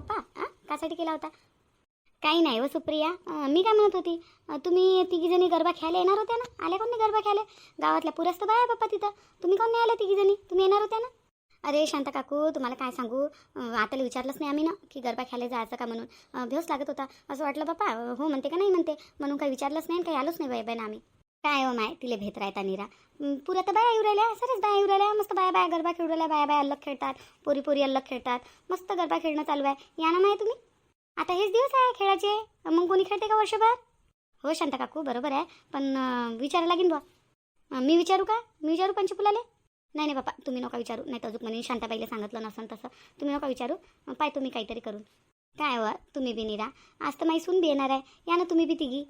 पप्पा हां कासाठी केला होता. काही नाही व सुप्रिया मी काय म्हणत होती? तुम्ही तिघीजणी गरबा खेळायला येणार होत्या ना? आल्या कोण नाही गरबा खेळायला? गावातल्या पुरस्त बाय पप्पा तिथं. तुम्ही कोण नाही आल्या तिघीजणी? तुम्ही येणार होत्या ना? अरे शांत काकू तुम्हाला काय सांगू? अं, आताला विचारलंच नाही आम्ही ना की गरबा खेळायला जायचं का म्हणून. अं, भेवच लागत होता. असं वाटलं बाप्पा हो म्हणते का नाही म्हणते. म्हणून काही विचारलंच नाही काही आलोच नाही बाय बाय ना आम्ही. काय हो माय? तिला भेट राहता निरा. पुरा तर बाया येऊ राहिल्या सरच बाया येऊ राहिल्या. मस्त बाया बाया गरबा खेळू राहिल्या बाया बाया अल्लग खेळतात पोरी पोरी अल्लग खेळतात. मस्त गरबा खेळणं चालू आहे. या ना माय तुम्ही? आता हेच दिवस आहे खेळाचे. मग कोणी खेळते का वर्षभर? हो शांता काकू बरोबर आहे. पण विचारा विचारायला बुवा. मी विचारू का? मी विचारू पंचफुलाले? नाही नाही बापा तुम्ही नका विचारू. नाही तर अजून म्हणे शांताबाईला सांगितलं नसन तसं. तुम्ही नका विचारू. पाय तुम्ही काहीतरी करून. काय व तुम्ही बी निरा. आज तर माही सून बी येणार आहे. या ना तुम्ही बी तिघी.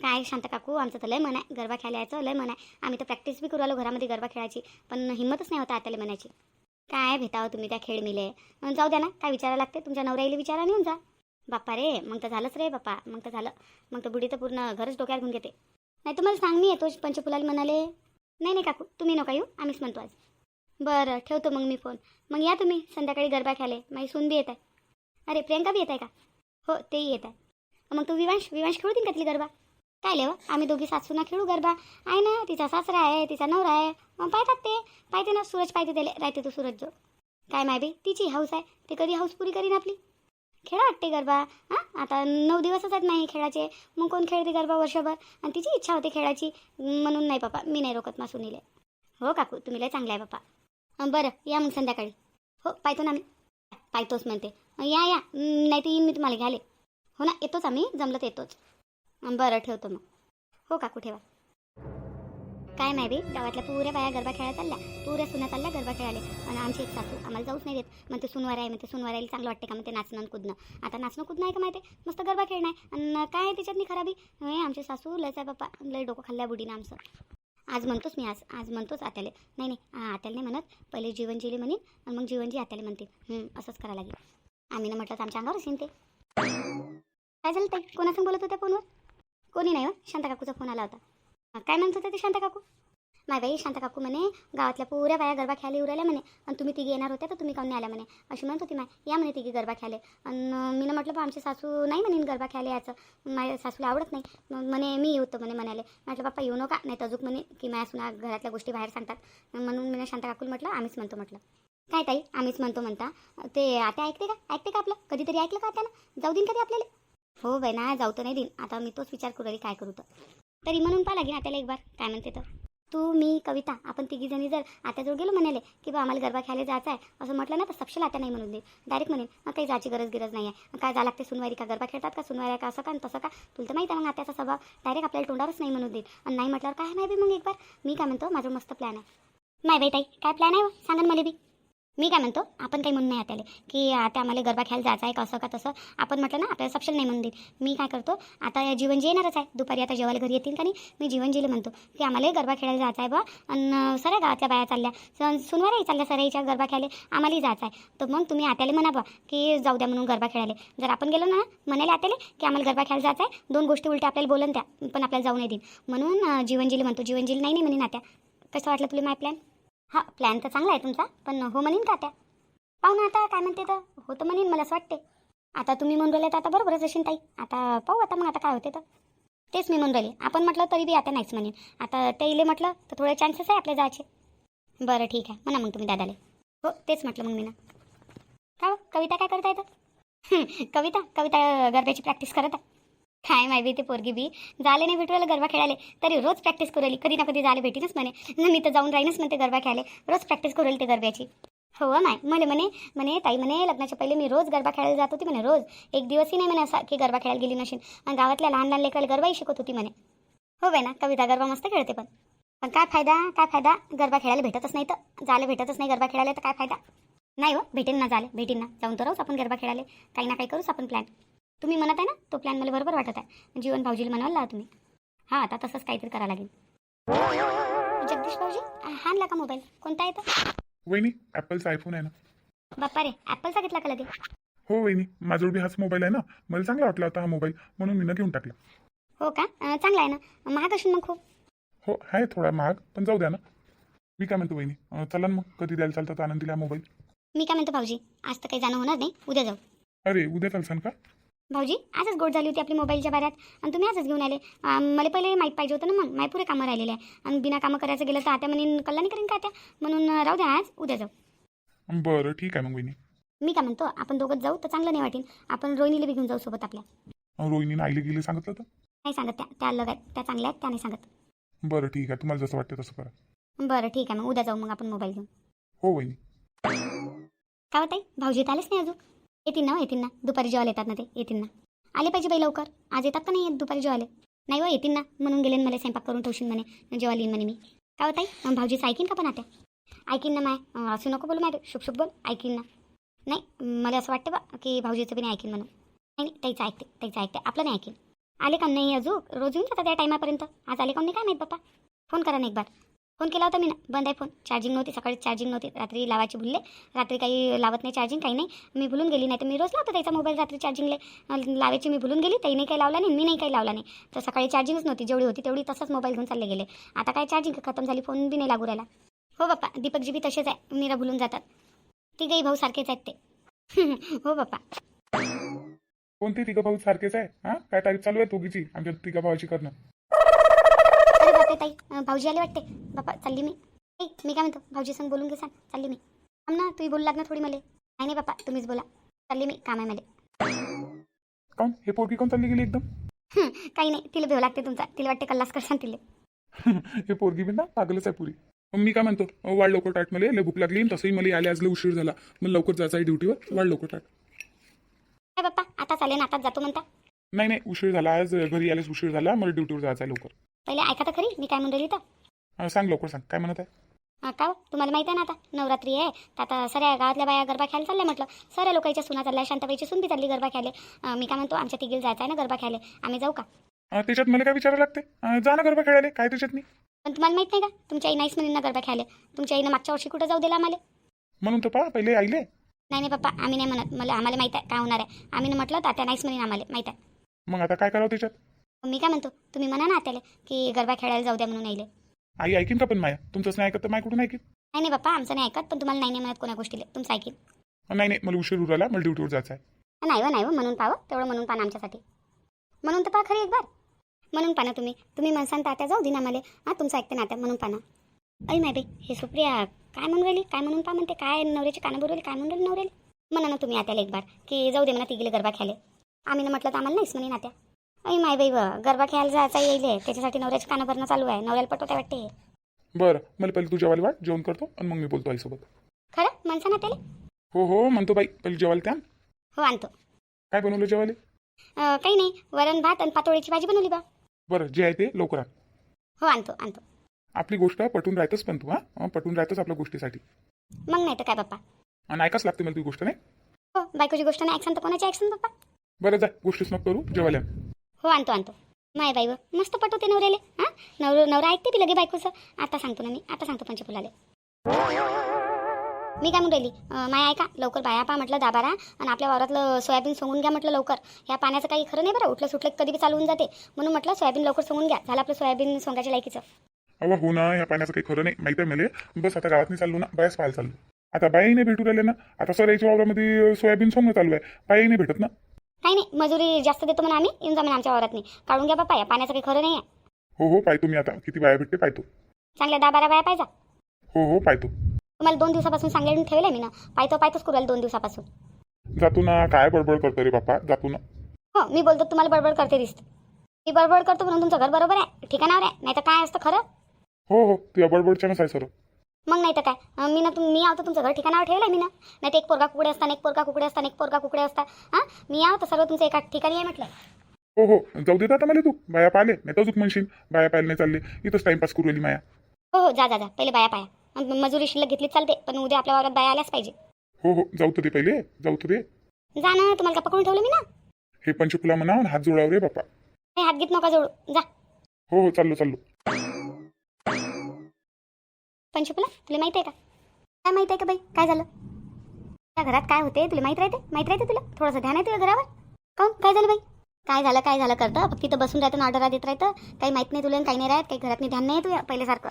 काय शांत काकू आमचं तर लय मन आहे. गरबा खेळायला यायचं लय मन आहे. आम्ही तर प्रॅक्टिस बी करू आलो घरामध्ये गरबा खेळायची. पण हिंमतच नाही होता आताला म्हणायची. काय भेटावं तुम्ही त्या खेळ मिले जाऊ द्या ना काय विचारायला लागते? तुमच्या नवऱ्याला विचारा नेऊन जा. बाप्पा रे मग तर झालंच रे बाप्पा. मग तर झालं. मग तर बुडी तर पूर्ण घरच डोक्यात घेऊन घेते. नाही तुम्हाला सांग मी येतो पंचफुलाला म्हणाले. नाही नाही काकू तुम्ही नका येऊ. आम्हीच म्हणतो आज. बरं ठेवतो मग मी फोन. मग या तुम्ही. संध्याकाळी गरबा खेळाले. माझी सून बी येत आहे. अरे प्रियंका बी येत आहे का? हो तेही येत आहे. मग तू विवांश विवांश खेळू देईन का तिला गरबा? काय लेव हो? आम्ही दोघी सासूना खेळू गरबा. आहे ना तिचा सासरा आहे तिचा नवरा आहे. मग पाहतात ते. पाहते ना सूरज पाहते त्याला. राहते तो सूरज जो. काय मायबी तिची हाऊस आहे. ते कधी हाऊस पुरी करीन आपली? खेळा वाटते गरबा. हां? आता नऊ दिवसच आहेत नाही खेळाचे. मग कोण खेळते गरबा वर्षभर? आणि तिची इच्छा होते खेळाची. म्हणून नाही पापा मी नाही रोकत मा सुनीले हो काकू तुम्ही लय चांगला आहे बापा. बरं या मग संध्याकाळी. हो पाहतो ना मी. पाहतोच म्हणते. या या. नाही तर येईन मी तुम्हाला घ्याले हो ना येतोच आम्ही. जमलं तर येतोच. बरं ठेवतो मग. हो काकू ठेवा. काय नाही बी गावातल्या पुऱ्या बाया गरबा खेळायला चालल्या. पुऱ्या सुना चालल्या गरबा खेळायला. आणि आमची एक सासू आम्हाला जाऊच नाही देत. म्हणते सुनवार आहे म्हणते सुनवारायला चांगलं वाटते का? म्हणते नाचणं आणि कुदणं. आता नाचणं कुदणं आहे का माहिती आहे? मस्त गरबा खेळणं आहे. आणि काय आहे त्याच्यातनी खराबी? हे आमचे सासू लयच आहे बाप्पा लय डोकं खाल्ल्या बुडीनं आमचं. आज म्हणतोच मी आज आज म्हणतोच आत्याले. नाही नाही आ, आत्याला नाही म्हणत. पहिले जीवन जिले म्हणेन आणि मग जीवनजी आत्याला म्हणते असंच करायला लागेल. आम्ही ना म्हटलं तर आमच्या अंगावरच येईन ते. काय झालं ते कोणासंग बोलत होत्या फोनवर? कोणी नाही हो शांता काकूचा फोन आला होता. काय म्हणत होता ते शांता काकू? माय बाई शांता काकू म्हणे गावातल्या पुऱ्या बाया गरबा खेळायला येऊ राहिल्या म्हणे आणि तुम्ही तिघी येणार होत्या तर तुम्ही काऊन नाही आल्या म्हणे? अशी म्हणत होती माय या म्हणे तिघी गरबा खेळाले आणि मी म्हटलं बा आमची सासू नाही म्हणेन गरबा खेळायला याचं माझ्या सासूला आवडत नाही. म्हणे मी येऊ तर म्हणे म्हणाले. म्हटलं बाप्पा येऊ नका नाही तर अजून म्हणे की माझ्या सुना घरातल्या गोष्टी बाहेर सांगतात. म्हणून मी शांता काकूला म्हटलं आम्हीच म्हणतो म्हटलं. काय ताई आम्हीच म्हणतो म्हणता. ते आता ऐकते का? ऐकते का आपलं? कधीतरी ऐकलं का त्यानं जाऊ देईन कधी आपल्याला? हो बाई ना जाऊ तर नाही देईन आता मी तोच विचार करू काय करू तर. तरी म्हणून पाहा लागेन आत्याला एक बार काय म्हणते तर तू मी कविता आपण तिघीजणी जर आत्याजवळ गेलो म्हणाले की बा आम्हाला गरबा खेळायला जायचं आहे असं म्हटलं ना तर सपशेल आता नाही म्हणून दे डायरेक्ट म्हणेन मग काही जायची गरज गिरज नाही आहे. काय जा लागते सुनवारी का गरबा खेळतात का सुनवारी का असं का तसं का? तुला तर माहिती आहे मग आत्याचा स्वभाव. डायरेक्ट आपल्याला तोंडावरच नाही म्हणून देईल. आणि नाही म्हटल्यावर काय नाही बी मग एक बार? मी काय म्हणतो माझं मस्त प्लॅन आहे. नाही बाई ताई काय प्लॅन आहे हो? सांगा मला बी. मी काय म्हणतो? आपण काही म्हणून नाही आत्याले. की आता आम्हाला गरबा खेळायला जायचं आहे का असं का तसं? आपण म्हटलं ना आपल्याला सप्शन नाही म्हणून देईल. मी काय करतो? आता या जीवनजी येणारच आहे. दुपारी आता जेवायला घरी येतील का नाही? मी जीवनजीला म्हणतो की आम्हाला गरबा खेळायला जायचं आहे बा आणि सऱ्या गावातल्या बाया चालल्या. स- सुनवाराही चालल्या सराईच्या गरबा खेळायला. आम्हालाही जायचं आहे तर मग तुम्ही आत्याला म्हणा बा की जाऊ द्या म्हणून गरबा खेळायला. जर आपण गेलो ना म्हणाले आत्याले की आम्हाला गरबा खेळायला जायचं आहे दोन गोष्टी उलट्या आपल्याला बोलून त्या पण आपल्याला जाऊ नाही देईन म्हणून जीवन जीवनजीला म्हणतो जीवनजीला नाही नाही म्हणे नात्या कसं वाटलं तुला माय प्लॅन हा प्लॅन तर चांगला आहे तुमचा पण हो म्हणीन का त्या? पाहू ना आता काय म्हणते तर हो तर म्हणीन मला असं वाटते आता तुम्ही म्हणून राहिले तर आता बरोबरच असेल ताई. आता पाहू आता मग आता काय होते तर. तेच मी म्हणून राहिले. आपण म्हटलं तरी बी आता नाहीच म्हणेन. आता ते इले म्हटलं तर थोडे चान्सेस आहे आपल्या जायचे. बरं ठीक आहे. म्हणा मग तुम्ही दादाले. हो तेच म्हटलं मग मी ना. का हो? कविता काय करता येतं कविता कविता गरब्याची प्रॅक्टिस करत आहे. काय माहिती ते पोरगी बी. झाले नाही भेटू गरबा खेळाले तरी रोज प्रॅक्टिस करू कधी ना कधी झाले भेटीनच म्हणे. ना मी तर जाऊन राहीनच म्हणते गरबा खेळाले रोज प्रॅक्टिस करू ते गरब्याची. हो माय. म्हणे म्हणे म्हणे ताई म्हणे लग्नाच्या पहिले मी रोज गरबा खेळायला जात होती म्हणे रोज. एक दिवसही नाही म्हणे असा की गरबा खेळायला गेली नशीन. आणि गावातल्या लहान लहान लेकराला गरबाही शिकत होती म्हणे. हो बाई ना कविता गरबा मस्त खेळते पण. पण काय फायदा काय फायदा? गरबा खेळायला भेटतच नाही तर. झालं भेटतच नाही गरबा खेळायला तर काय फायदा? नाही हो भेटेन ना झाले भेटेन ना. जाऊन तर राहूच आपण गरबा खेळायला. काही ना काही करूच आपण प्लॅन तुम्ही म्हणत आहे ना तो प्लॅन मला बरोबर वाटत आहे. जीवन भाऊजीला म्हणाल तुम्ही. हां आता तसंच काहीतरी करावं लागेल. जगदीश भाऊजी हा आणला का मोबाईल कोणता आहे तर वहिनी ॲपलचा आयफोन आहे ना. बाप्पा रे ॲपलचा घेतला का लगे हो वहिनी माझ्याजवळ बी हाच मोबाईल आहे ना. मला चांगला वाटला होता हा मोबाईल म्हणून मी न घेऊन टाकला. हो का? अं, चांगला आहे ना. महाग असेल मग खूप. हो आहे थोडा महाग पण जाऊ द्या ना. मी काय म्हणतो वहिनी अं, चला ना मग कधी द्यायला चालतं तर आनंदीला मोबाईल मी काय म्हणतो भाऊजी आज तर काही जाणं होणार नाही. उद्या जाऊ. अरे उद्या चालसान का? भाऊजी आजच गोड झाली होती आपली मोबाईलच्या बाऱ्यात आणि तुम्ही आजच घेऊन आले. मला पहिले माहीत पाहिजे होतं ना मग. माय पुरे कामं राहिलेले आहे. आणि बिना कामं करायचं गेलं तर आता म्हणून कल्ला नाही करीन का त्या म्हणून राहू द्या आज उद्या जाऊ. बरं ठीक आहे मग वहिनी. मी काय म्हणतो आपण दोघंच जाऊ तर चांगलं नाही वाटेल. आपण रोहिणीला बी घेऊन जाऊ सोबत आपल्या. रोहिणीनं आईले गेले सांगितलं तर नाही सांगत त्या. त्या अलग आहेत त्या चांगल्या आहेत त्या नाही सांगत. बरं ठीक आहे. तुम्हाला जसं वाटतं तसं करा. बरं ठीक आहे मग. उद्या जाऊ मग आपण मोबाईल घेऊन. हो वहिनी. काय होत भाऊजी तर आलेच नाही अजून? येतील ना हो, येतील ना. दुपारी जेवायला येतात ना ते. येतील ना. आले पाहिजे बाई लवकर. आज येतात का नाही येत दुपारी जेवायला? नाही हो येतील ना. म्हणून गेले मला स्वयंपाक करून ठेवशील म्हणे. जेवायला येईन म्हणे मी. काय होत आहे भाऊजीचं ऐकीन का पण आता? ऐकीन ना माय. असू असं नको बोलू माय शुभ शुभ बोल. ऐकीन ना. नाही मला असं वाटतं बा की भाऊजीचं पण ऐकीन म्हणून. नाही नाही त्याचं ऐकते त्याचं ऐकते. आपलं नाही ऐकीन. आले का नाही अजून? रोज येऊन जातात त्या टायमापर्यंत. आज आले का नाही काय माहीत बाप्पा फोन करा ना एक बार फोन केला होता मी ना बंद आहे फोन. चार्जिंग नव्हती सकाळी चार्जिंग नव्हती रात्री लावायची भुलले. रात्री काही लावत नाही चार्जिंग काही नाही. मी भुलून गेली नाही तर मी रोज लावतो त्याचा मोबाईल रात्री चार्जिंगले लावायची मी भुलून गेली त्याने काही लावला नाही मी नाही काही लावला नाही. तर सकाळी चार्जिंगच नव्हती जेवढी होती तेवढी तसंच मोबाईल घेऊन चालले गेले. आता काय चार्जिंग खतम झाली फोन बी नाही लागू राहिला. हो बाप्पा दीपकजी बी तसेच आहे मीरा भुलून जातात. तिघही भाऊ सारखेच आहेत ते. हो बाप्पा. कोणती तिघं भाऊ सारखेच आहे? हा? काय तारीख चालू आहे दोघीची? आमच्या तिघा भावाची करणं. ताई. भाऊजी आले वाटते. बापा चालली मी. ऐ मी काय म्हणतो? भाऊजी संग बोलून घे सांग चालली मी. थांब ना तुम्ही बोलू लागणार थोडी मला. नाही नाही बापा तुम्हीच बोला. चालली मी काम आहे मला. काऊन? हे पोरगी कोण चालली गेली एकदम? काही नाही तिला भेव लागते तुमचा. तिला वाटते कल्लास करसान तिला. हे पोरगी बी ना पागलच आहे पुरी. मग मी काय म्हणतो? वाढ लवकर टाट मला. लय भूक लागली तसंही मला आले आज उशीर झाला. मग लवकर जायचं आहे ड्युटीवर. वाढ लवकर टाट काय बाप्पा आता चालेल आताच जातो म्हणता. नाही नाही उशीर झाला. आज घरी आलेच उशीर झाला. मला ड्युटीवर जायचं आहे लवकर. पहिले ऐका तर खरी मी काय म्हणून तर? अं, सांग लवकर सांग काय म्हणत आहे? का हो? तुम्हाला माहिती आहे ना आता नवरात्री आहे. तर आता सऱ्या गावातल्या बाया गरबा खेळायला चालल्या म्हटलं. सऱ्या लोकांच्या सुना चालल्या शांताबाईची सून बी चालली गरबा खेळायला. अं, मी काय म्हणतो आमच्या तिघीला जायचं आहे ना गरबा खेळायला. आम्ही जाऊ का? अं, त्याच्यात मला काय विचारायला लागते अं, जा ना गरबा खेळायला काय त्याच्यात नाही? पण तुम्हाला माहीत नाही का? तुमच्या आई नाहीच म्हणून गरबा खेळायला. तुमच्या आईनं मागच्या वर्षी कुठं जाऊ दिला आम्हाला? म्हणून तर पहा पहिले आईले. नाही नाही पप्पा आम्ही नाही म्हणत. मला आम्हाला माहीत आहे काय होणार आहे. आम्ही न म्हटलं तात्या नाहीच म्हणेन आम्हाला माहीत आहे. मग आता काय करावं त्याच्यात? मी काय म्हणतो? तुम्ही म्हणा ना त्याला की गरबा खेळायला जाऊ द्या म्हणून आईले आई ऐकीन का पण माया? तुमचंच नाही ऐकत तर माय कुठून ऐकीन? नाही नाही पप्पा आमचं नाही ऐकत पण तुम्हाला नाही नाही म्हणत कोणा गोष्टीला. तुमचं ऐकेल अं, नाही नाही मला उशीर उराला मला ड्युटीवर जायचं आहे. नाही हो नाही हो म्हणून पाहावं तेवढं म्हणून पाहा आमच्यासाठी. म्हणून तर पहा खरी एक बार. म्हणून पाहा तुम्ही. तुम्ही म्हणसान तात्या जाऊ दिना मला. हां तुमचं ऐकते नात्या म्हणून पाहा अय नाही बाई हे सुप्रिया काय म्हणून राहिली? काय म्हणून पहा म्हणते? काय नवऱ्याची कानं बरोबर काय म्हणून राहिली नवऱ्याला? म्हणा ना तुम्ही आत्याला एक बार की जाऊ दे म्हणा तिघीले गरबा खेळले आम्ही ना म्हटलं तर आम्हाला नाहीच म्हणे नात्या अय माय बाई गरबा खेळायला जायचा येईल त्याच्यासाठी नवऱ्याची कानं भरणं चालू आहे. नवऱ्याला पटवता वाटते. बरं मला पहिले तू जेवायला वाट जेवण करतो आणि मग मी बोलतो आईसोबत. खरं? म्हणसा ना त्याला? हो हो म्हणतो बाई. पहिले जेवायला त्या हो आणतो. काय बनवलं जेवायला? अं, काही नाही. वरण भात आणि पातोळीची भाजी बनवली बा. बरं जे आहे ते लवकर आण. हो आणतो आणतो. आपली गोष्ट पटून राहतच पण तू हा? पटून राहतच आपल्या गोष्टीसाठी. मग नाही तर काय पप्पा? आणि ऐकाच लागते मला तुझी गोष्ट नाही? हो बायकोची गोष्ट नाही. ऐकसान तर कोणाची ऐकसान पप्पा? बरं जा. गोष्टीच नको करू. जेवायला आण. हो आणतो आणतो. माय बाई मस्त पटवते नवऱ्याले हां? नवर नवरा ऐकते बी लगे बायकोचं? आता सांगतो ना मी आता सांगतो पंचफुलाले. मी काय म्हणून राहिली? माय ऐका लवकर बाया पा म्हटलं दाबारा आणि आपल्या वावरातलं सोयाबीन सोंगून घ्या म्हटलं लवकर. ह्या पाण्याचं काही खरं नाही बरं उठलं सुटलं कधी बी चालवून जाते. म्हणून म्हटलं सोयाबीन लवकर सोंगून घ्या झालं आपलं सोयाबीन सोंगाच्या लायकीचं. अहो हो ना या पाण्याचं काही खरं नाही माहिती आहे मला बस आता गावात नाही चाललो ना बायाच पाहायला चाललो. आता बाई नाही भेटू राहिले ना आता सर याच्या वावरामध्ये सोयाबीन सोंगणं चालू आहे बाई नाही भेटत ना. काही नाही मजुरी जास्त देतो म्हणून आम्ही येऊन जा म्हणा आमच्या वावरात नाही काढून घ्या बापा या पाण्याचं काही खरं नाही आहे. हो हो पाहतो मी आता. किती बाया भेटते पाहतो. चांगल्या दहा बारा बाया पाहिजा. हो हो पाहतो. तुम्हाला दोन दिवसापासून सांगायला ठेवलं मी ना. पाहतो पाहतोच करू राहिलो दोन दिवसापासून. जातो ना काय बडबड करतो रे बाप्पा? जातो ना. हो मी बोलतो तुम्हाला बडबड करते दिसतं. मी बडबड करतो म्हणून तुमचं घर बरोबर आहे ठिकाणावर आहे नाही तर काय असतं खरं? हो हो तुझ्या बडबडच्यानंच आहे सर मग नाही तर काय? मी ना तुम मी आहो तर तुमचं घर ठिकाणावर ठेवलं मी ना नाही तर एक पोरगा कुकडे असताना एक पोरगा कुकडे असताना एक पोरगा कुकडे असता. हां मी आहो तर सर्व तुमचं एका ठिकाणी आहे म्हटलं. हो हो. जाऊ देत आता मला तू. बाया पाहिले नाही तर म्हणशील. बाया पाहिले नाही चालले. इथंच टाइमपास करू राहिली माया. हो हो. जा जा जा. पहिले बाया पाया. अन् मजुरी शिल्लक घेतलीच चालते. पण उद्या आपल्या वावरात बाया आल्याच पाहिजे. हो हो. जाऊ तर दे पहिले. जाऊ तर दे. जा ना तुम्हाला का पकडून ठेवलं मी ना? हे पंचफुला म्हणा हात जोडाव रे बाप्पा हे हात घेत नका जोडू. जा. हो हो. चाललो चाललो. पंचकुला तुला माहीत आहे का? काय माहीत आहे का बाई? काय झालं? त्या घरात काय होते? तुला माहीत राहते? माहीत राहते तुला? थोडंसं ध्यान आहे तुला घरावर? काऊन काय झालं बाई? काय झालं काय झालं करतं? फक्त तिथं बसून राहतं ऑर्डर देत राहतं. काही माहीत नाही तुला काही नाही राहत. काही घरात ध्यान नाही तुला पहिल्यासारखं.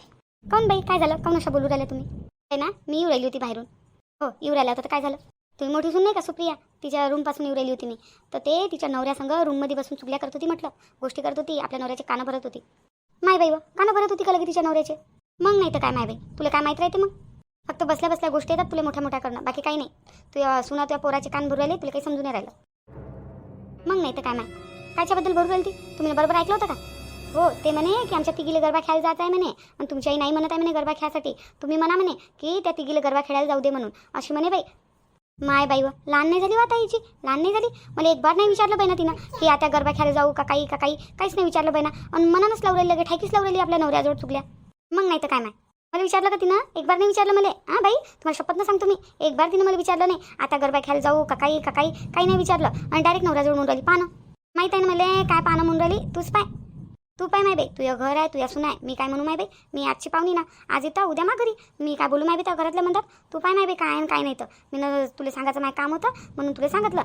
काऊन बाई? काय झालं? काऊन अशा बोलू राहिल्या तुम्ही? काय ना मी येऊ राहिली होती बाहेरून. हो येऊ राहिल्या होतं तर काय झालं? तुम्ही मोठी सून नाही का सुप्रिया? तिच्या रूमपासून येऊ राहिली होती मी. तर ते तिच्या नवऱ्यासंग रूममध्ये बसून चुकल्या करत होती म्हटलं. गोष्टी करत होती आपल्या नवऱ्याचे कानं भरत होती. माय बाई कानं भरत होती का लगे तिच्या नवऱ्याचे? मग नाही तर काय माय बाई? तुला काय माहीत राहते मग? फक्त बसल्या बसल्या गोष्टी येतात तुला मोठ्या मोठ्या करणं. बाकी काही नाही. तू सुना तुझ्या पोराचे कान भरू राहिले तुला काही समजून नाही राहिलं. मग नाही तर काय माय? कायच्याबद्दल भरू राहिली ती? तुम्ही बरोबर ऐकलं होतं का? हो ते म्हणे की आमच्या तिघीला गरबा खेळायला जायचं आहे म्हणे. आणि तुमच्याही नाही म्हणत आहे म्हणे गरबा खेळायसाठी. तुम्ही म्हणा म्हणे की त्या तिघीला गरबा खेळायला जाऊ दे म्हणून. अशी म्हणे बाई. माय बाई व लहान नाही झाली वा ताईची लहान नाही झाली? मला एक बार नाही विचारलं बाई ना तिनं की आता गरबा खेळायला जाऊ का काही का काही? काहीच नाही विचारलं बाई ना आणि मनानच लावलेली लगे ठाकीच लावलेली आपल्या नवऱ्याजवळ चुकल्या मग नाही तर काय माय? मला विचारलं का तिनं? एक बार नाही विचारलं मला. हां बाई तुम्हाला शपथ ना सांगतो मी. एक बार तिनं मला विचारलं नाही. आता गरबा खेळायला जाऊ का काही का काही काही नाही विचारलं. आणि डायरेक्ट नवऱ्याजवळ म्हणून राहिली पानं माहीत आहे ना मला काय पानं म्हणून राहिली? तूच पाय. तू पाय माय बाई. तुझं घर आहे तुझ्या सुना आहे. मी काय म्हणू माय बाई? मी आजची पाहुणी ना. आज येतं उद्या मा घरी. मी काय बोलू माय बाई त्या घरातल्या म्हणतात तू पाय माय बाई काय आणि काय नाही तर. मी न तुला सांगायचं माय काम होतं म्हणून तुला सांगितलं.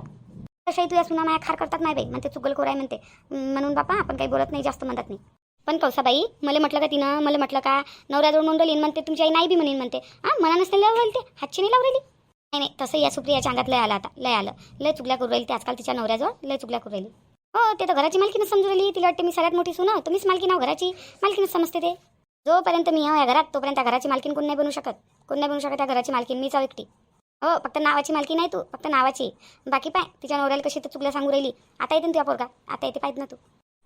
तशाही तुझ्या सुना माया खार करतात माय बाई. म्हणते चुगल कोराय म्हणते. म्हणून बापा आपण काही बोलत नाही जास्त म्हणतात नाही पण कौसाबाई मला म्हटलं का तिनं? मला म्हटलं का? नवऱ्याजवळ म्हणून म्हणते तुमची आई नाही बी म्हणेन म्हणते. हां मना नसते लावली ते हातची नाही लावलेली? राहिली नाही नाही तसं या सुप्रियाच्या अंगात लय आलं आता लय आलं. लय चुगल्या करू राहिली ते आजकाल तिच्या नवऱ्याजवळ लय चुगल्या करू राहिली. हो ते तर घराची मालकीनं समजू राहिली. तिला वाटते मी सगळ्यात मोठी सुना. तुम्हीच मालकी नाव घराची. मालकीनच समजते ते. जोपर्यंत मी आहे या घरात तोपर्यंत त्या घराची मालकीन कोण नाही बनू शकत. कोण नाही बनू शकत त्या घराची मालकीन मीच आहो एकटी. हो फक्त नावाची मालकी नाही तू. फक्त नावाची. बाकी पाय तिच्या नवऱ्याला कशी तर चुकल्या सांगू राहिली. आता येते ना तुझ्या पोरगा. आता येते पाहिजे ना तू.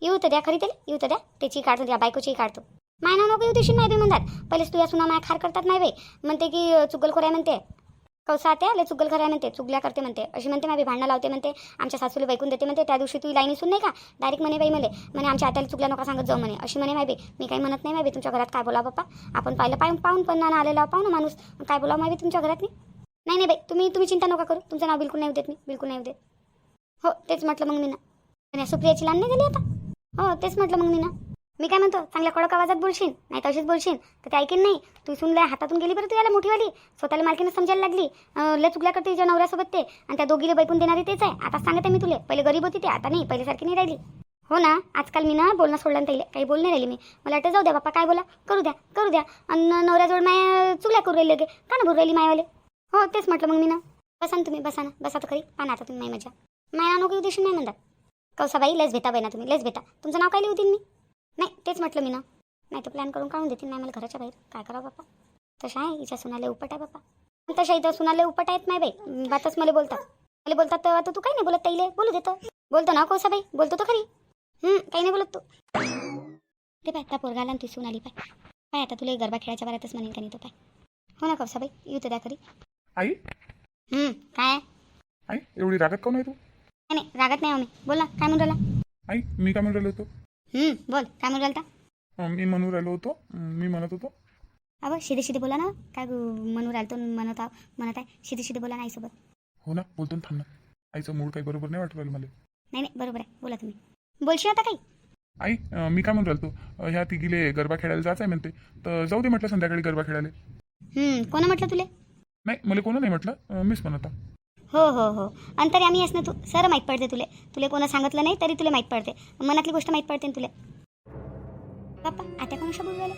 येऊ तर द्या खरी त्याला येऊ तर द्या. त्याची काढतो त्या बायकोचीही काढतो. माय नाव नको येऊ देशील नाही बी म्हणतात. पहिलेच तुझ्या सुना माया खार करतात नाही बे. म्हणते की चुकल चुगल खोऱ्या म्हणते. कौसा आले चुकल चुगल खऱ्या म्हणते चुगल्या करते म्हणते. अशी म्हणते माझी भांडणं लावते म्हणते. आमच्या सासूला बैकून देते म्हणते. त्या दिवशी तू लाईनी सुन नाही का? डायरेक्ट म्हणे बाई मले. म्हणे आमच्या आत्याला चुगल्या नका सांगत जाऊ म्हणे. अशी म्हणे माहिती मी काही म्हणत नाही माय तुमच्या घरात काय बोला बाप्पा? आपण पाहिलं पाहून पाहून पण ना आलेला पाहू ना माणूस. काय बोलावं माय तुमच्या घरात नाही नाही नाही बाई तुम्ही तुम्ही चिंता नका करू. तुमचं नाव बिलकुल नाही देत मी बिलकुल नाही देत. हो तेच म्हटलं मग मी ना या सुप्रियाची लहान नाही झाली आता? हो तेच म्हटलं मग मी ना. मी काय म्हणतो चांगल्या कडक आवाजात बोलशील नाही तर अशीच बोलशील. तर ते ऐकीन नाही. तू सुनल्या हातातून गेली बरं तू याला मोठीवाली. स्वतःला मालकीनं समजायला लागली. लय चुकल्या करते तिच्या नवऱ्यासोबत ते. आणि त्या दोघीला बैकून देणारी तेच आहे. आता सांगते मी तुले. पहिले गरीब होती ते आता नाही. पहिल्यासारखी नाही राहिली. हो ना आजकाल मी ना बोलणं सोडलं ना काही बोल नाही राहिली मी. मला वाटतं जाऊ द्या बाप्पा काय बोला. करू द्या करू द्या. आणि नवऱ्याजवळ माया चुकल्या करू राहिली लगे का ना भरू राहिली मायावाले? हो तेच म्हटलं मग मी ना. बसा ना तुम्ही बसा ना. बसा तर खरी. पाहा आता तुम्ही माय मजा. माया नको उद्देश नाही म्हणतात. कौसाबाई लेच भेटा ना तुम्ही लेच भेटा. तुमचं नाव काय लिहून मी? नाही तेच म्हटलं मी ना. नाही तर प्लॅन करून काढून देतील नाही मला घराच्या बाहेर. काय करावं बाप्पा तशा आहे हिच्या सुनाले उपट आहे बाप्पा तशा इथं सुनाले उपट आहेत नाही बाई. बातच मला बोलतात. मला बोलतात तर आता तू काही नाही बोलत ताईले बोलू देतो बोलतो ना कौसाबाई बोलतो तो खरी. काही नाही बोलत तू. ते पाय त्या पोरगाला ती सून आली पाय. पाय आता तुला गरबा खेळायच्या बारातच म्हणेल का नाही तो पाय. हो ना कौसाबाई येऊ तर द्या खरी. आई? हं, काय? आई एवढी रागत काऊन आहे तू? नाही रागत नाही मी बोल ना काय म्हणून राहिला? आई मी काय म्हणून राहिलो होतो? बोल काय म्हणून राहिला अं, मी म्हणून राहिलो होतो. अं, मी म्हणत होतो. अबं शिदे शिदे बोला ना. काय म्हणून राहिलो म्हणत आहो म्हणत आहे. शिदे शिदे बोला नाही सोबत हो ना बोलतो ना थांब ना. आईचं मूड काही बरोबर नाही वाटत राहिलं मला. नाही नाही बरोबर आहे. बोला तुम्ही. बोलशील आता काही? आई अं, मी काय म्हणून राहिलो अं, ह्या तिघीले गरबा खेळायला जायचं आहे म्हणते. तर जाऊ दे म्हटलं संध्याकाळी गरबा खेळायला. कोण म्हटलं तुले? नाही मला कोण नाही म्हटलं. अं, मीच म्हणत आहे. हो हो हो. आणि तरी आम्ही असं तू सर माहीत पडते तुले. तुले कोणा सांगितलं नाही तरी तुला माहीत पडते. मनातली गोष्ट माहीत पडते ना तुले. बाप्पा आता कोणाशी बोलू राहिलं?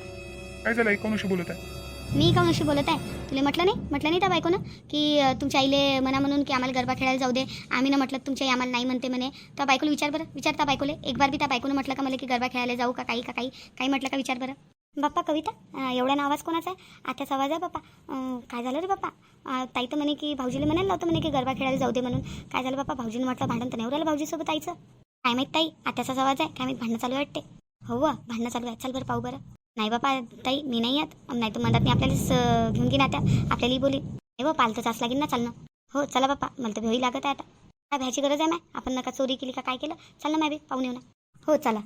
काय झालं? कोणाशी बोलत आहे? मी कोणाशी बोलत आहे? तुला म्हटलं नाही? म्हटलं नाही त्या बायकोनं? की अं, तुमच्या आईले मना म्हणून की आम्हाला गरबा खेळायला जाऊ दे. आम्ही ना म्हटलं तुमच्या आई आम्हाला नाही म्हणते म्हणे. त्या बायकोला विचार बरं. विचार त्या बायकोले. एक बार बी त्या बायकोनं म्हटलं का मला की गरबा खेळायला जाऊ का काही का काही? काही म्हटलं का विचार बरं? बाप्पा कविता? अं, एवढ्यानं आवाज कोणाचा आहे? आत्याचा आवाज आहे बाप्पा. काय झालं रे बाप्पा? ताई तर म्हणे की भाऊजीला म्हणायला लावतं म्हणे की गरबा खेळायला जाऊ दे म्हणून. काय झालं बाप्पा? भाऊजीनं म्हटलं भांडण तर नाही राहिलं भाऊजीसोबत आईचं. काय माहीत ताई? आत्याचाच आवाज आहे. काय माहीत भांडणं चालू आहे वाटते. हो वा भांडणं चालू आहे चल बरं पाहू बरं. नाही बापा ताई मी नाही येत. नाही तर म्हणतात मी आपल्यालाच घेऊन घेईन आता आपल्यालाही बोलीन. हे हो, बा पालतं चास लागेल ना चालणं. हो चला बाप्पा. मला तर भेवी लागत आहे आता. काय भ्यायची गरज आहे माय? आपण नका चोरी केली का काय केलं? चल ना मॅ बी पाहून येऊ ना. हो चला.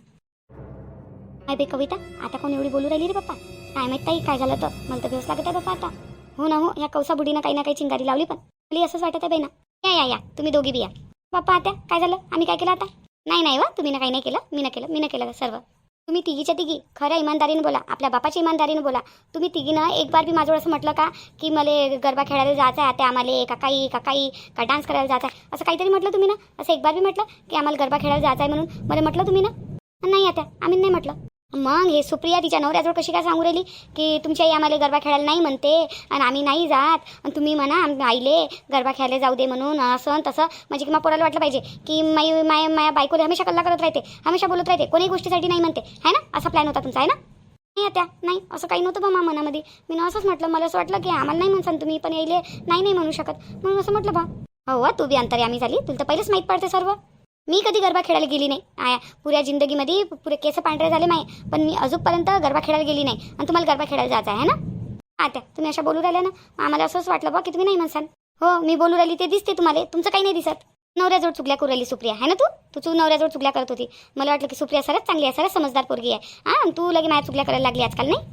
काय बे कविता आता कोण एवढी बोलू राहिली रे पप्पा काय माहीत ताई काय झालं तर? मला तर भेवच लागत आहे पप्पा आता. हो ना हो या कौसा बुडीनं काही ना काही चिंगारी लावली पण. मला असंच वाटत आहे बेना या या या तुम्ही दोघी बी या. बाप्पा आता काय झालं? आम्ही काय केलं आता? नाही नाही वा तुम्ही ना काही नाही केलं. मी ना केलं मी ना केलं सर्व. तुम्ही तिघीच्या तिघी खऱ्या इमानदारीने बोला आपल्या बापाच्या इमानदारीने बोला. तुम्ही तिघीनं एक बार बी माझं असं म्हटलं का की मला गरबा खेळायला जायचं आहे आता आम्हाला का काही का काही का डान्स करायला जायचं आहे असं काहीतरी म्हटलं तुम्ही ना? असं एक बार बी म्हटलं की आम्हाला गरबा खेळायला जायचं आहे म्हणून? मला म्हटलं तुम्ही ना? नाही आता आम्ही नाही म्हटलं. मग हे सुप्रिया तिच्या नवऱ्याजवळ कशी काय सांगू राहिली? की तुमची आई आम्हाला गरबा खेळायला नाही म्हणते आणि आम्ही नाही जात. आणि तुम्ही म्हणा आम- आईले गरबा खेळायला जाऊ दे म्हणून असं आणि तसं. म्हणजे की मग पोराला वाटलं पाहिजे की माई माय माया बायकोला हमेशा कल्ला करत राहते हमेशा बोलत राहते कोणी गोष्टीसाठी नाही म्हणते. है ना? असा प्लॅन होता तुमचा आहे ना? नाही आता नाही. असं काही नव्हतं बा मा मनामध्ये. मी ना असंच म्हटलं मला असं वाटलं की आम्हाला नाही म्हणसान तुम्ही पण यायले नाही नाही म्हणू शकत. म्हणून असं म्हटलं बा. हो वा, तू बी अंतर्यामी झाली. तुला तर पहिलेच माहीत पडते सर्व. मी कधी गरबा खेळायला गेली नाही. आया पुऱ्या जिंदगीमध्ये पुरे केस पांढरे झाले माय पण मी अजूनपर्यंत गरबा खेळायला गेली नाही. आणि तुम्हाला गरबा खेळायला जायचं आहे ना? आता तुम्ही अशा बोलू राहिल्या ना? आम्हाला असंच वाटलं बा की तुम्ही नाही म्हणसान. हो मी बोलू राहिली ते दिसते तुम्हाला. तुमचं काही नाही दिसत. नवऱ्याजवळ चुकल्या करू राहिली सुप्रिया. आहे ना तू? तू तू नवऱ्याजवळ चुकल्या करत होती. मला वाटलं की सुप्रिया सरच चांगली आहे सरच समजदार पोरगी आहे. हां तू लगे माझ्या चुकल्या करायला लागली आजकाल नाही?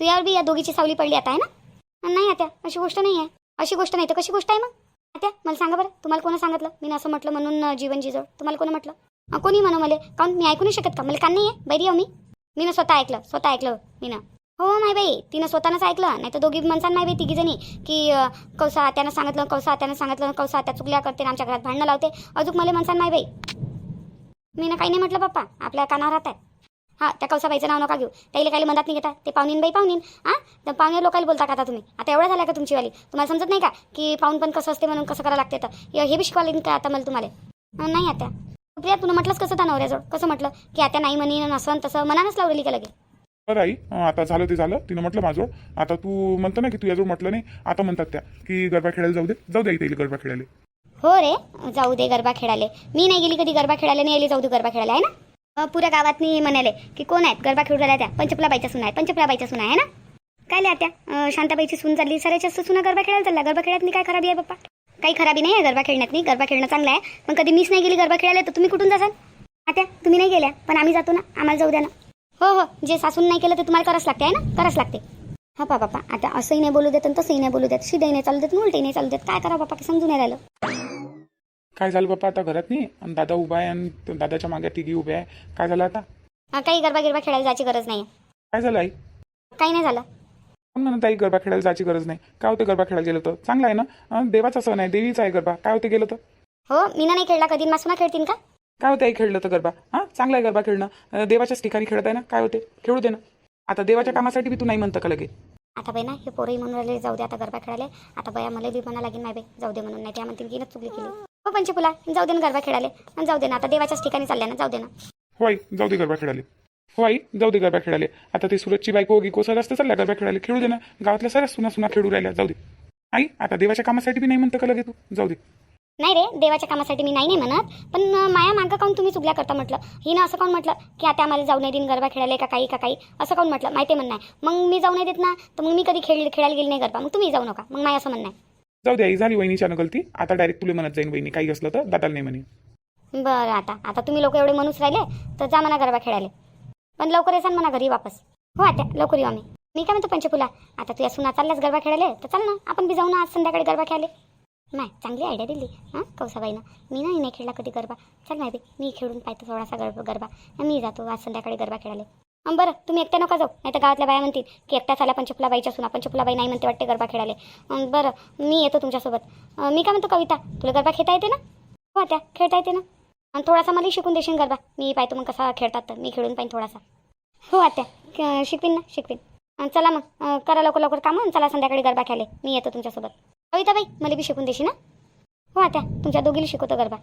तू यावर बी या दोघीची सावली पडली आता आहे ना? नाही आता अशी गोष्ट नाही आहे. अशी गोष्ट नाही तर कशी गोष्ट आहे मग? आता मला सांगा बरं तुम्हाला कोणी सांगितलं? मी असं म्हटलं म्हणून जीवन जिजव तुम्हाला कोणी म्हटलं? कोणी म्हणू मला? काऊन मी ऐकू नाही शकत का? मला का नाही आहे बैरी मी. मी ना स्वतः ऐकलं स्वतः ऐकलं हो, मी ना. हो माय बाई तिनं स्वतःनंच ऐकलं. नाही तर दोघी म्हणसान माय बाई तिघी जणी. की कौसा त्यानं सांगितलं कौसा त्यानं सांगितलं कौसा त्या चुकल्या करते आमच्या घरात भांडणं लावते. अजून मला म्हणसान माय बाई. मी ना काही नाही म्हटलं पप्पा. आपल्या कानावर राहत आहे हां त्या कौसाबाईचं नाव नका घेऊ. त्याला काही मदत नाही घेता ते पाहुणीन बाई पाहुणीन हां? तर पाहुणे लोकांना बोलता का आता तुम्ही? आता एवढं झालं का तुमची वाली तुम्हाला समजत नाही का की पाहून पण कसं असते म्हणून कसं करावं लागते तर हे बी शिकवायला का आता मला तुम्हाला? नाही आता. प्रिया तुला म्हटलंच कसं त्या नवऱ्याजवळ? कसं म्हटलं? की आता नाही म्हणीन असं आणि तसं मनानच लावलेली का लगे बरं आई आता झालं ते झालं. तिनं म्हटलं माझं आता तू म्हणतो ना की तू याजवळ म्हटलं नाही आता म्हणतात त्या की गरबा खेळायला जाऊ दे. जाऊ दे इथे गरबा खेळायला. हो रे जाऊ दे गरबा खेळाले मी नाही गेली कधी गरबा खेळायला नाही आली जाऊ दे गरबा खेळायला आहे ना? पुऱ्या गावात मी म्हणाले की कोण आहेत? गरबा खेळू राहिल्या त्या. पंचपला बाईच्या सुना आहेत पंचपलाबाईच्या सुना आहे ना? काय लिहा त्या शांताबाईची सून चालली. सराच्या सुना गरबा खेळायला चालला गरबा खेळण्यात मी काय खराबी आहे पप्पा? काही खराबी नाही आहे गरबा खेळण्यात नाही गरबा खेळणं चांगलं आहे. पण कधी मीच नाही गेली गरबा खेळायला तर तुम्ही कुठून जासाल? आता तुम्ही नाही गेल्या. पण आम्ही जातो ना. आम्हाला जाऊ द्या ना. हो हो. जे सासून नाही केलं ते तुम्हाला करावंच लागते आहे ना? करावंच लागते हा पा बापा आता असंही नाही बोलू देत आणि तसंही नाही बोलू देत. शिदही नाही चालू देत उलटही नाही चालू देत. काय करा बापा समजून नाही राहिलं. काय झालं बाप्पा आता घरात नाही? आणि दादा उभा आहे आणि तो दादाच्या मागे तिघी उभ्या आहे. काय झालं आता? अं, काही गरबा गिरबा खेळायला जायची गरज नाही. काय झालं आई? काही नाही झालं. पण म्हणत आई गरबा खेळायला जायची गरज नाही? काय होते गरबा खेळायला गेलं तर? चांगलं आहे ना? अं, देवाचा सण आहे देवीचा आहे गरबा. काय होते गेलं तर? हो मी नाही खेळला कधी मासुना खेळतील का? काय होते आई खेळलं तर गरबा? हां चांगलं आहे गरबा खेळणं. अं, देवाच्याच ठिकाणी खेळत आहे ना? काय होते? खेळू दे ना. आता देवाच्या कामासाठी बी तू नाही म्हणतं का लगे? आता बाई ना हे पोरही म्हणून राहिले जाऊ दे आता गरबा खेळाले आता बया मला बी म्हणा लागेल नाही बाई जाऊ दे म्हणून. नाही त्या म्हणतील की ना चुकली केली. हो पंचपुला जाऊ दे ना गरबा खेळाले आणि जाऊ दे ना आता देवाच्याच ठिकाणी चालल्या ना जाऊ दे ना. हो आई जाऊ दे गरबा खेळाले हो आई जाऊ दे गरबा खेळाले आता ते सुरतची बायको की कोसा जास्त चालल्या गरबा खेळाले खेळू दे ना. गावातल्या साऱ्या सुना सुना खेळू राहिल्या. जाऊ दे. आई आता देवाच्या कामासाठी बी नाही म्हणतं का लगे तू? जाऊ दे. नाही रे देवाच्या कामासाठी मी नाही नाही म्हणत. पण माया मागं काऊन तुम्ही चुकल्या करता म्हटलं? हिनं असं काऊन म्हटलं की आता आम्हाला जाऊ नाही देईन गरबा खेळाले का काही का काही? असं काऊन म्हटलं? माहिती म्हणणं आहे मग मी जाऊ नाही देत ना? तर मग मी कधी खेळ खेळायला गेली नाही गरबा. मग तुम्ही जाऊ नका. मग माया असं म्हणणं आहे. जाऊ द्या झाली वहिनीच्या गलती. आता डायरेक्ट तुला म्हणत जाईन वहिनी काही असलं तर दादाला नाही म्हणे. बरं आता आता तुम्ही लोक एवढे म्हणूच राहिले तर जा म्हणा गरबा खेळायला. पण लवकर येसान म्हणा घरी वापस. हो आता लवकर येऊ आम्ही. मी काय म्हणतो पंचफुला आता तू या सुना चालल्यास गरबा खेळायला तर चल ना आपण बी जाऊ ना आज संध्याकाळी गरबा खेळाले नाही चांगली आयडिया दिली हां कौसाबाईनं. मी नाही नाही खेळला कधी गरबा. चल नाही मी खेळून पाहतो थोडासा गरबा गरबा. मी जातो आज संध्याकाळी गरबा खेळायला. बरं तुम्ही एकट्या नका जाऊ. नाही तर गावातल्या बाया म्हणतील की एकट्याच आल्या पंचफुलाबाईच्या सुना पंचफुलाबाई नाही म्हणते वाटते गरबा खेळाले बरं मी येतो तुमच्यासोबत. मी काय म्हणतो कविता तुला गरबा खेळता येते ना? हो त्या खेळता येते ना? आणि थोडासा मला शिकून देशील गरबा. मी पाहतो मग कसा खेळतात तर मी खेळून पाहिजे थोडासा. हो आत्या शिकवीन ना शिकवीन. चला मग करा लवकर लवकर कामं आणि चला संध्याकाळी गरबा खेळाले मी येतो तुमच्यासोबत. कविताबाई मला बी शिकून देशील ना? हो आत्या तुमच्या दोघीला शिकवतो गरबा.